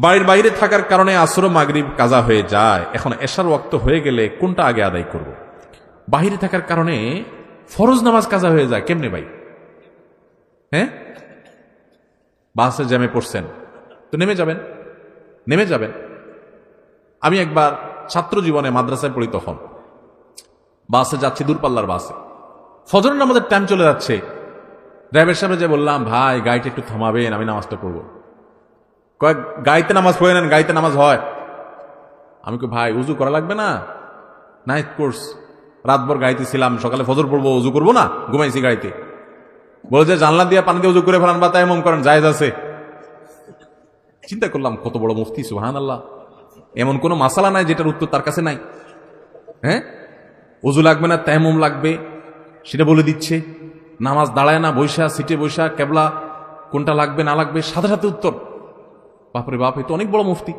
বাড়ির বাইরে থাকার কারণে আসর মাগরিব কাজা হয়ে যায়। এখন এশার ওয়াক্ত হয়ে গেলে কোনটা আগে আদায় করব। বাহিরে থাকার কারণে ফরজ নামাজ কাজা হয়ে যায়। কেমনে ভাই? হ্যাঁ? বাসে জ্যামে পড়ছেন। তো নেমে যাবেন? নেমে যাবেন। আমি একবার ছাত্র জীবনে মাদ্রাসায় পড়ি তখন। বাসে যাচ্ছি দূরপাল্লার বাসে। ফজরের আমাদের টাইম চলে যাচ্ছে। ড্রাইভার সাহেব যে বললাম, ভাই, গাড়িটা একটু থামাবেন, আমি নামাজটা পড়ব। কয়েক গাইতে নামাজ পড়ে নেন, গাইতে নামাজ হয়। আমি কই, ভাই, উজু করা লাগবে না? নাইট কোর্স রাতভর গাইতে ছিলাম সকালে ফজর পড়ব, উজু করব না? ঘুমাইছি গাইতে। বলে যে, জানলা দিয়ে পানি দিয়ে উজু করে ফেলান বা তাই এমন করেন, জায়েজ আছে। চিন্তা করলাম, কত বড় মুফতি সুহান আল্লাহ এমন কোনো মাসালা নাই যেটার উত্তর তার কাছে নাই। হ্যাঁ? উজু লাগবে না তাইমুম লাগবে, সেটা বলে দিচ্ছে। নামাজ দাঁড়ায় না, বৈশা, সিটে বৈশা, কেবলা, কোনটা লাগবে, না লাগবে, সাথে সাথে উত্তর। বাপরে বাপ এ তো অনেক বড় মুফতি।